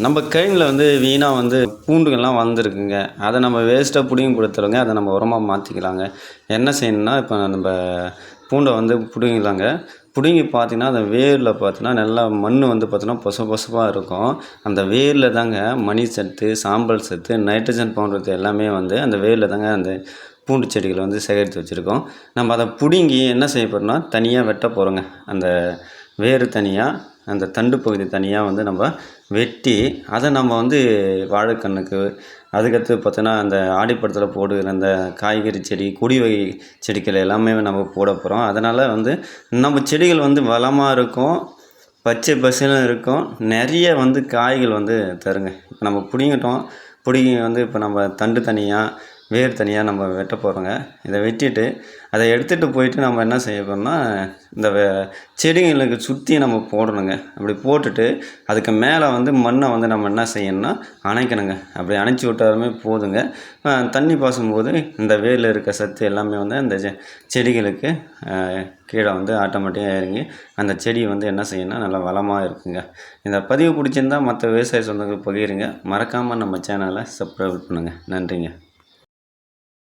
நம்ம கைனில் வந்து வீணாக வந்து பூண்டுகள்லாம் வந்திருக்குங்க. அதை நம்ம வேஸ்ட்டாக பிடுங்கி கொடுத்துருங்க. அதை நம்ம உரமாக மாற்றிக்கலாங்க என்ன செய்யணும்னா இப்போ நம்ம பூண்டை வந்து பிடுங்கிலாங்க பிடுங்கி பார்த்தீங்கன்னா அந்த வேரில் பார்த்தீங்கன்னா நல்லா மண் வந்து பார்த்தீங்கன்னா பொச பொசப்பாக இருக்கும். அந்த வேரில் தாங்க மணி சத்து சாம்பல் சத்து நைட்ரஜன் போன்றது எல்லாமே வந்து அந்த வேரில் தாங்க அந்த பூண்டு செடிகளை வந்து சேகரித்து வச்சுருக்கோம். நம்ம அதை பிடுங்கி என்ன செய்ய போகிறோம்னா தனியாக வெட்ட போகிறோங்க அந்த வேர் தனியாக அந்த தண்டு பகுதி தனியாக வந்து நம்ம வெட்டி அதை நம்ம வந்து வாழைக்கண்ணுக்கு அதுக்கடுத்து பார்த்தோன்னா அந்த ஆடிப்படத்தில் போடுகிற அந்த காய்கறி செடி கொடி வகை செடிகள் எல்லாமே நம்ம போட போகிறோம் அதனால் வந்து நம்ம செடிகள் வந்து வளமாக இருக்கும் பச்சை பசேல்னு இருக்கும். நிறைய வந்து காய்கள் வந்து தருங்க. இப்போ நம்ம பிடிங்கிட்டோம். பிடிங்கி வந்து இப்போ நம்ம தண்டு தனியாக வேர் தனியாக நம்ம வெட்ட போகிறோங்க இதை வெட்டிட்டு அதை எடுத்துகிட்டு போயிட்டு நம்ம என்ன செய்ய போகிறோம்னா இந்த வே செடிங்களுக்கு சுற்றி நம்ம போடணுங்க. அப்படி போட்டுட்டு அதுக்கு மேலே வந்து மண்ணை வந்து நம்ம என்ன செய்யணும்னா அணைக்கணுங்க. அப்படி அணைச்சி விட்டாலுமே போதுங்க. தண்ணி பாசும்போது இந்த வேரில் இருக்க சத்து எல்லாமே வந்து அந்த செ- செடிகளுக்கு கீழே வந்து ஆட்டோமேட்டிக்காக இறங்கி அந்த செடி வந்து என்ன செய்யணும்னா நல்லா வளமாக இருக்குங்க. இந்த பதிவு பிடிச்சிருந்தா மற்ற விவசாய சொந்தங்களுக்கு பகிருங்க. மறக்காமல் நம்ம சேனலை சப்ஸ்கிரைப் பண்ணுங்கள் நன்றிங்க.